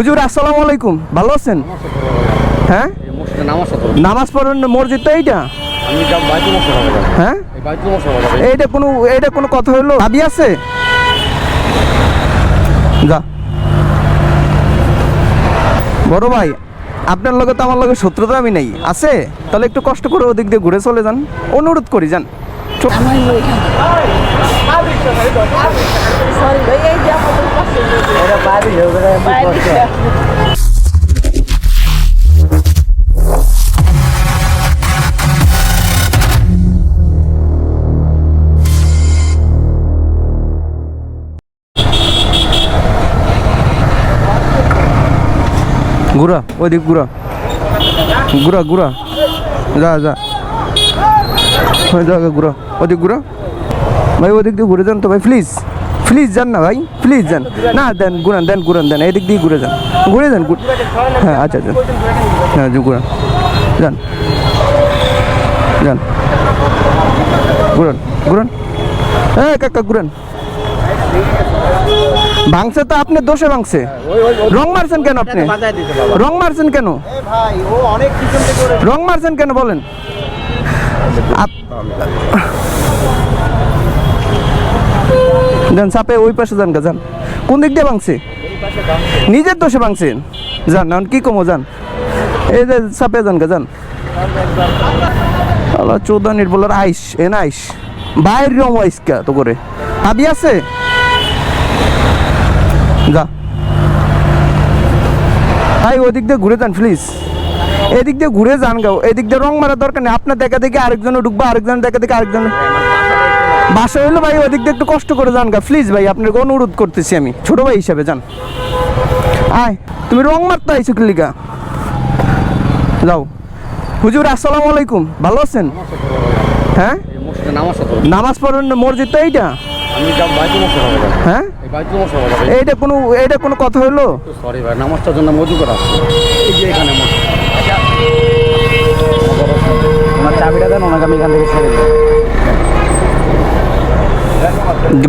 হুজুর আসসালামু আলাইকুম। ভালো আছেন? হ্যাঁ? নামাজ পড়েন না মসজিদ তো এইটা? হ্যাঁ? এইটা কোনো এইটা কোনো কথা হইল? ভাবি আছে? যা। বড় ভাই আপনার লগে তো আমার লগে শত্রুতা আমি নেই। আছে? তাহলে একটু কষ্ট করে ওদিক দিয়ে ঘুরে চলে যান। অনুরোধ করি যান চ- সরি ভাই এই যে আমাদের পাশে ঘুরা ওইদিক ঘুরা ঘুরা ঘুরা যা যা। ওই জায়গা ঘুরা ওদিক ঘুরা ভাই ওদিক দিয়ে ঘুরে যান তো ভাই প্লিজ প্লিজ যান না ভাই প্লিজ যান। না, দেন, ঘুরান দেন ঘুরান, দেন, এদিক দিয়ে ঘুরে যান। ঘুরে যান হ্যাঁ আচ্ছা আচ্ছা। হ্যাঁ ঘুরান। যান। যান। ঘুরান ঘুরান। হ্যাঁ কাকা, ঘুরান। ভাঙছে তো আপনি, দোষে ভাঙছে। রং মারছেন কেন আপনি? রং মারছেন কেন? রং মারছেন কেন বলেন? যান, সাপে ওই পাশে যান গা, যান। কোন দিক দিয়ে ভাঙছে? নিজের দোষে ভাঙছেন যান না কি কমো, যান। এই যে সাপে যান গা, যান। আল্লাহ চৌদানির বলার আইস এন আইস। বাইর রং আইস কা তো করে। হাবি আছে? যা। ভাই ওদিক দিয়ে ঘুরে যান প্লিজ এদিক দিয়ে ঘুরে যান গাও এদিক দিয়ে রং মারার দরকার নেই। আপনার দেখা দেখে আরেকজনে ঢুকবো আরেকজন দেখা দেখে আরেকজন বাসা হইল ভাই, ওদিক দিয়ে একটু কষ্ট করে যান গা। প্লিজ ভাই, আপনাকে অনুরোধ করতেছি আমি। ছোট ভাই হিসাবে যান। আয়, তুমি রং মারতে আইছো কিলিকা যাও। হুজুর, আসসালামু আলাইকুম। ভালো আছেন? হ্যাঁ? নামাজ পড়েন না, মসজিদ তো এইটা? হ্যাঁ? এইটা কোনো এইটা কোনো কথা হইল? সরি ভাই নামাজটার জন্য মজু করা এই যে এখানে চাবিটা দেন, ওনাকে আমি এখান থেকে ছেড়ে দেবো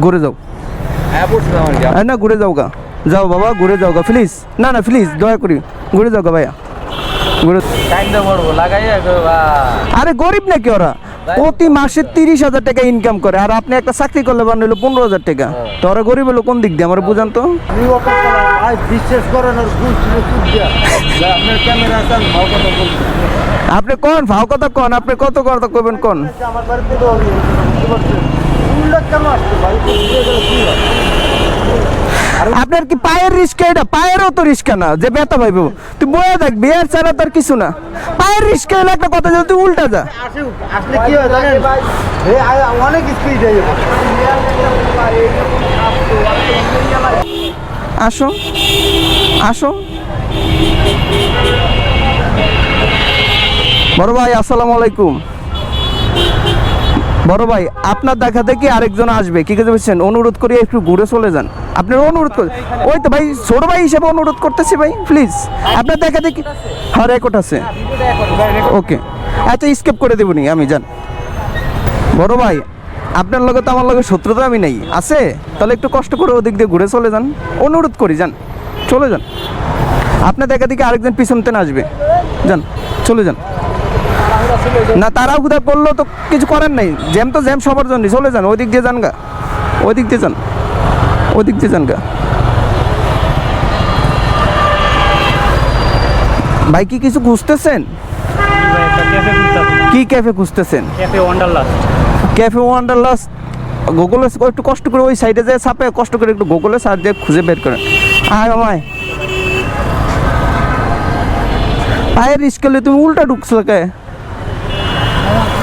ঘুরে যাও। হ্যাঁ না ঘুরে যাও গা। যাও বাবা ঘুরে যাও গা প্লিজ না না প্লিজ দয়া করি। ঘুরে যাও গা ভাইয়া। আরে গরিব নাকি ওরা? প্রতি মাসে তিরিশ হাজার টাকা ইনকাম করে। আর আপনি একটা চাকরি করলে বান হইল পনেরো হাজার টাকা। তো ওরা গরিব হলো কোন দিক দিয়ে? আমার বুঝান তো। বিশ্বাস করেন আপনি কন? ভাও কথা কন? আপনি কত কথা কবেন কন? ভাই? আপনার কি পায়ের রিস্কা এটা পায়েরও তো রিস্কা না যে ব্যথা পাইব। তুই বয়ে দেখ বিয়ার ছাড়া তার কিছু না। পায়ের রিস্কা হলে একটা কথা যদি তুই উল্টা যা। আসলে কি হয় জানেন? অনেক স্পিড আসো আসো। বড় ভাই আসসালামু আলাইকুম। বড় ভাই, আপনার দেখা দেখি আরেকজন আসবে? কি কিছু বলছেন অনুরোধ করি একটু ঘুরে চলে যান। আপনার অনুরোধ করে ওই তো ভাই, ছোট ভাই হিসেবে অনুরোধ করতেছি ভাই প্লিজ আপনার দেখা দেখি হ্যাঁ রেকর্ড আছে। ওকে আচ্ছা স্কেপ করে দেবনি, আমি যান। বড় ভাই, আপনার লগে তো আমার লগে শত্রুতা আমি নেই। আছে? তাহলে একটু কষ্ট করে ওদিক দিয়ে ঘুরে চলে যান। অনুরোধ করি, যান। চলে যান। আপনার দেখা দেখি আরেকজন পিছনতে আসবে? যান, চলে যান। না তারাও কোথায় করলেও তো কিছু করার নাই। জ্যাম তো জ্যাম সবার জন্য চলে যান ওদিক দিয়ে যান গা। ওদিক দিয়ে যান। ওদিক দিয়ে যান গা। ভাই কি কিছু খুঁজতেছেন? কি ক্যাফে খুঁজতেছেন? ক্যাফে ওয়ান্ডারলাস্ট ক্যাফে গুগলে একটু কষ্ট করে ওই সাইডে যায় চাপে কষ্ট করে একটু গুগলে সার্চ দিয়ে খুঁজে বের করেন। আয় মামায় পায়ের রিস্ক করলে তুমি উল্টা ঢুকছো কে আমার ওইখানে সরি ভাই এই যে আমাদের পাশে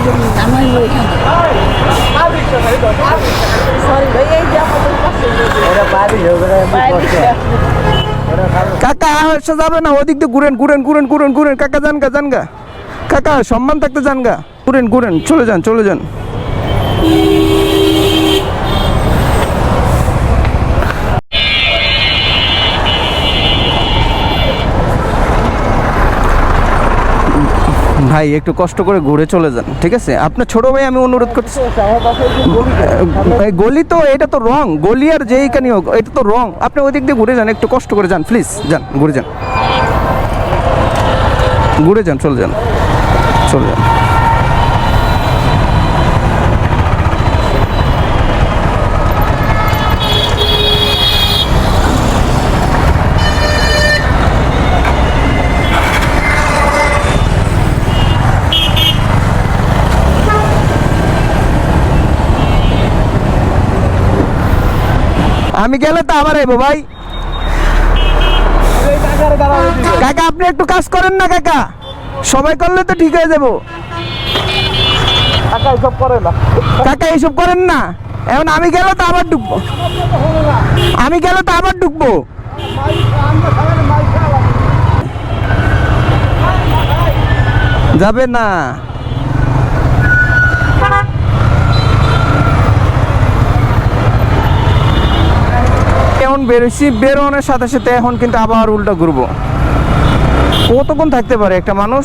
কাকা আসা যাবে না, ওদিক দিয়ে ঘুরেন ঘুরেন ঘুরেন ঘুরেন ঘুরেন। কাকা জানগা জানগা কাকা, সম্মান থাকতে জানগা ঘুরেন ঘুরেন, চলে যান চলে যান। ভাই একটু কষ্ট করে ঘুরে চলে যান ঠিক আছে? আপনার ছোট ভাই আমি অনুরোধ করছি গলি তো এটা তো রং। গলি আর যেইখানে হোক এটা তো রং। আপনি ওই দিক দিয়ে ঘুরে যান একটু কষ্ট করে যান প্লিজ যান ঘুরে যান। ঘুরে যান চলে যান। চলে যান। আমি গেলে তো আবার আইবো ভাই। কাকা আপনি একটু কাজ করেন না কাকা। সবাই করলে তো ঠিক হয়ে যাব। এসব করে না। কাকা এইসব করেন না। এখন আমি গেলে তো আবার ঢুকবো। আমি গেলে তো আবার ঢুকবো। যাবে না। এখন বেরোছি বেরোনোর সাথে সাথে এখন কিন্তু আবার উল্টা ঘুরবো। কতক্ষণ থাকতে পারে একটা মানুষ?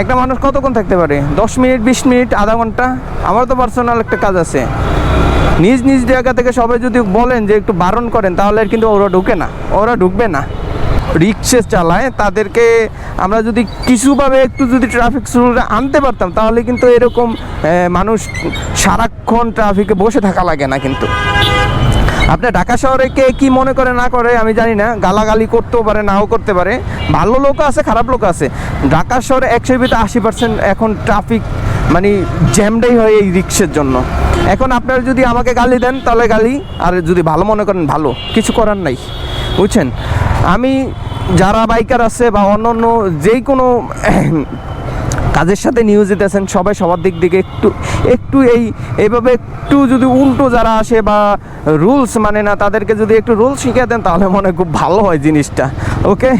একটা মানুষ কতক্ষণ থাকতে পারে? দশ মিনিট, বিশ মিনিট, আধা ঘণ্টা? আমার তো পার্সোনাল একটা কাজ আছে। নিজ নিজ জায়গা থেকে সবাই যদি বলেন যে একটু বারণ করেন, তাহলে কিন্তু ওরা ঢুকে না, ওরা ঢুকবে না। রিক্সে চালায়, তাদেরকে আমরা যদি কিছুভাবে একটু যদি ট্রাফিক রুলটা আনতে পারতাম, তাহলে কিন্তু এরকম মানুষ সারাক্ষণ ট্রাফিকে বসে থাকা লাগে না কিন্তু। আপনি ঢাকা শহরে কে কি মনে করে না করে, আমি জানি না, গালাগালি করতেও পারে, নাও করতে পারে। ভালো লোক আছে, খারাপ লোক আছে। ঢাকা শহরে একশো ভিতরে আশি পার্সেন্ট এখন ট্রাফিক মানে জ্যামটাই হয় এই রিক্সের জন্য। এখন আপনারা যদি আমাকে গালি দেন, তাহলে গালি, আর যদি ভালো মনে করেন, ভালো। কিছু করার নাই। বুঝছেন? আমি যারা বাইকার আছে বা অন্য অন্য যেই কোনো কাজের সাথে নিয়োজিত আছেন সবাই সবার দিক থেকে একটু একটু এই এইভাবে একটু যদি উল্টো যারা আসে বা রুলস মানে না, তাদেরকে যদি একটু রুলস শিখিয়ে দেন, তাহলে মনে হয় খুব ভালো হয় জিনিসটা ওকে